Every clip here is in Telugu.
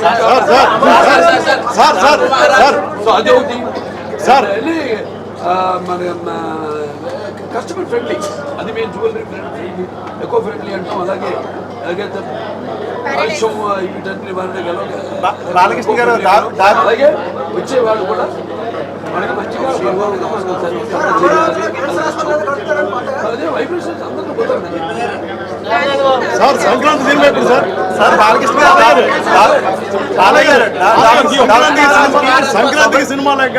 Sir sir sir sir sir so అదే ఒకటి సార్. వెళ్ళి మన కస్టమర్ ఫ్రెండ్లీ అది మేము జ్యువెలరీ ఫ్రెండ్లీ ఎకో ఫ్రెండ్లీ అంటాం అలాగే అలాగే కాలుష్యం వీటన్ని వారిని బా- బాలకృష్ణ గారు అలాగే వచ్చేవాళ్ళు కూడా సార్ సంక్రాంతి సినిమా ఎప్పుడు సార్. సార్ బాలకృష్ణ గారు బాలయ్య గారు సంక్రాంతికి సినిమా సంక్రాంతికి సినిమా లేక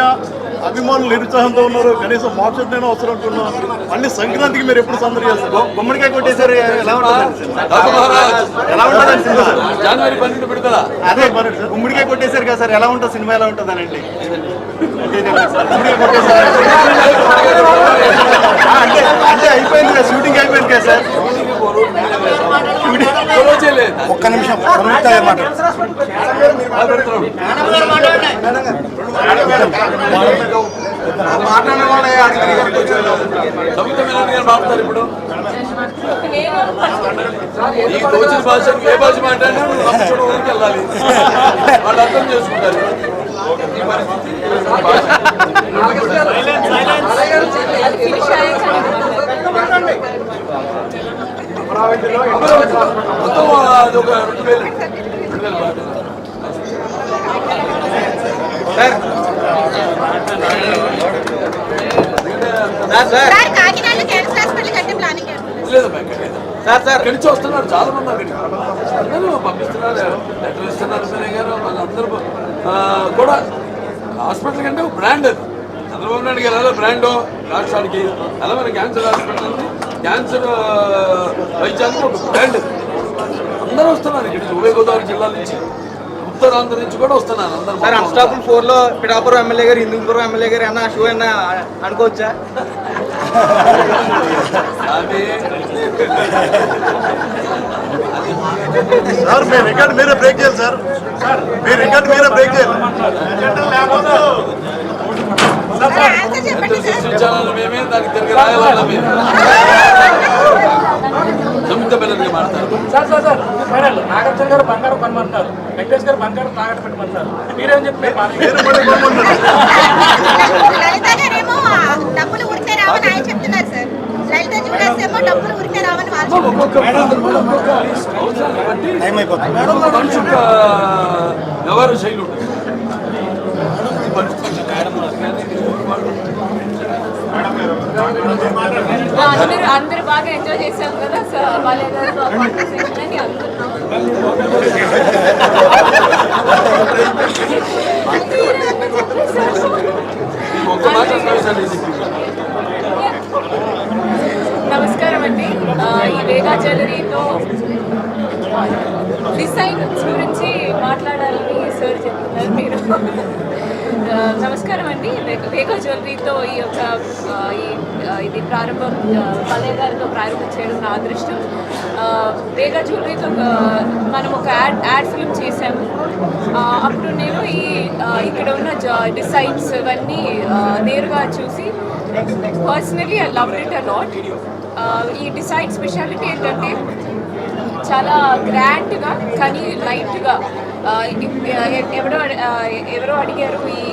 అభిమానులు నిరుత్సాహంతో ఉన్నారు. కనీసం మోక్షం అవసరం అంటున్నాం. మళ్ళీ సంక్రాంతికి మీరు ఎప్పుడు సందడి చేస్తారు? గుమ్మడికాయ కొట్టేసారు ఎలా ఉంటుంది ఎలా ఉంటుంది జనవరి పన్నెండు విడుదల అదే మరి గుమ్మడికాయ కొట్టేశారు కదా సార్. ఎలా ఉంటుంది సినిమా? ఎలా ఉంటుంది అనండి? గుమ్మడికాయ కొట్టేశారు? అంటే అంటే అయిపోయింది కదా. షూటింగ్ అయిపోయింది కదా సార్. ఒక్క నిమిషం మాట్లాడతారు ఇప్పుడు నేను నీకు తోచిన భాష ఏ భాష మాట్లాడినా నువ్వు సంవత్సరం ఊరికి వెళ్ళాలి. వాళ్ళు అర్థం చేసుకుంటారు. ఈ పరిస్థితి మొత్తం అది ఒక రెండు వేలు. రెండు వేలు సార్. సార్ ఇక్కడి నుంచి వస్తున్నారు చాలా మంది అక్కడికి. అందరూ పంపిస్తున్నారు లెటర్ ఇస్తున్నారు సరే గారు వాళ్ళందరూ ఆ, కూడా హాస్పిటల్ కంటే ఒక బ్రాండ్ అది. చంద్రబాబు నాయుడు గారు ఎలా బ్రాండ్ రాష్ట్రానికి అలా మన క్యాన్సర్ హాస్పిటల్ క్యాన్సర్ వైద్యానికి ఒక బ్రాండ్ అది అందరూ వస్తున్నారు ఇక్కడ ఉభయ గోదావరి జిల్లా నుంచి. ఉత్తరాంధ్ర నుంచి కూడా వస్తున్నారు అందరూ. సార్ అన్స్టాపుల్ ఫోర్లో పిఠాపురం ఎమ్మెల్యే గారు హిందూపురం ఎమ్మెల్యే గారు అన్న షో అన్న అనుకోవచ్చా? అది సార్ మీ రికార్డ్ మీరే బ్రేక్ చేయాలి సార్. మీ రికార్డ్ మీరే బ్రేక్ చేయాలి. మేమే దానికి తిరిగి రాయాలన్నా సమిత బెనర్గా మాట్లాడతారు sir sir sir final Nagarjuna గారు బంగారం కొనమంటారు వెంకటేష్ గారు బంగారం తాగట పెట్టమంటారు మీరేం యొక్క వ్యవహార శైలి అందరూ బాగా ఎంజాయ్ చేశాం ఈ నమస్కారం అండి ఈ వేగా జ్యువెలరీతో డిజైన్స్ గురించి మాట్లాడాలి సార్ చెప్తున్నారు మీరు. నమస్కారం అండి. వేగ- జ్యువెలరీతో ఈ యొక్క ఈ ఇది ప్రారంభం పల్లె గారితో ప్రారంభం చేయడం నా అదృష్టం. వేగ జ్యువెలరీతో మనం ఒక యాడ్ యాడ్ ఫిల్మ్ చేశాము. అప్పుడు నేను ఈ ఇక్కడ ఉన్న డిసైన్స్ ఇవన్నీ నేరుగా చూసి personally I love it a lot. ఈ డిసైడ్ స్పెషాలిటీ ఏంటంటే చాలా గ్రాండ్గా కానీ లైట్గా ఎవరో ఎవరో అడిగారు ఈ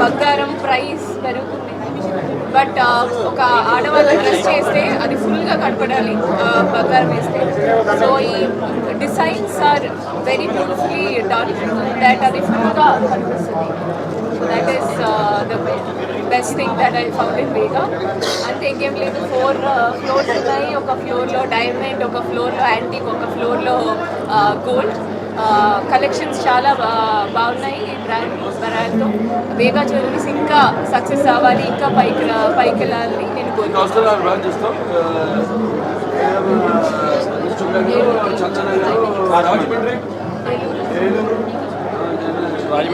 బంగారం ప్రైస్ పెరుగుతుంది బట్ ఒక ఆడవాళ్ళు డ్రెస్ చేస్తే అది ఫుల్గా కనపడాలి బంగారం వేస్తే. సో ఈ designs are very beautifully done that అది ఫుల్గా కనిపిస్తుంది. That is the best thing that I found in Vega అంతే ఇంకేం లేదు ఫోర్ ఫ్లోర్స్ ఉన్నాయి. ఒక ఫ్లోర్లో డైమండ్ ఒక ఫ్లోర్లో యాంటిక్ ఒక ఫ్లోర్లో గోల్డ్ కలెక్షన్స్ చాలా బా- బాగున్నాయి ఈ బ్రాండ్ బ్రాండ్తో వేగా జ్యువెలరీస్ ఇంకా సక్సెస్ అవ్వాలి ఇంకా పైకి పైకి వెళ్ళాలని నేను కోరుకుంటున్నాను. రాజమండ్రి.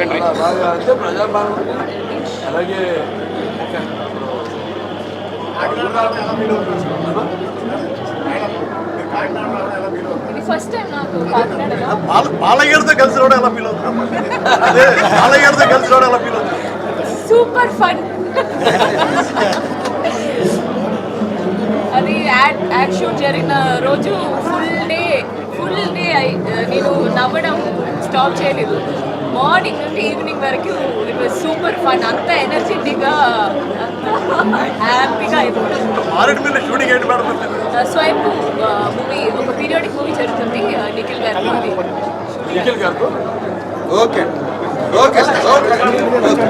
అంటే అలాగే ఫస్ట్ టైం నాకు కాకినాడలో బాల- బాలయ్య గారితో కలిసి రావడం ఎలా ఫీల్ అవుతుంది అదే బాలయ్య గారితో కలిసి రావడం ఎలా ఫీల్ సూపర్ ఫన్ అది యాడ్ యాడ్ షూట్ జరిగిన రోజు ఫుల్ డే నేను నవ్వడం స్టాప్ చేయలేదు. మార్నింగ్ నుండి ఈవినింగ్ వరకు ఇట్ వాజ్ సూపర్ ఫన్ అంత ఎనర్జెటిక్గా హ్యాపీగా అయిపోయింది షూటింగ్ మూవీ ఒక పీరియాడిక్ మూవీ జరుగుతుంది నిఖిల్ గారి మూవీ నిఖిల్ గారితో ఓకే. Okay sir okay.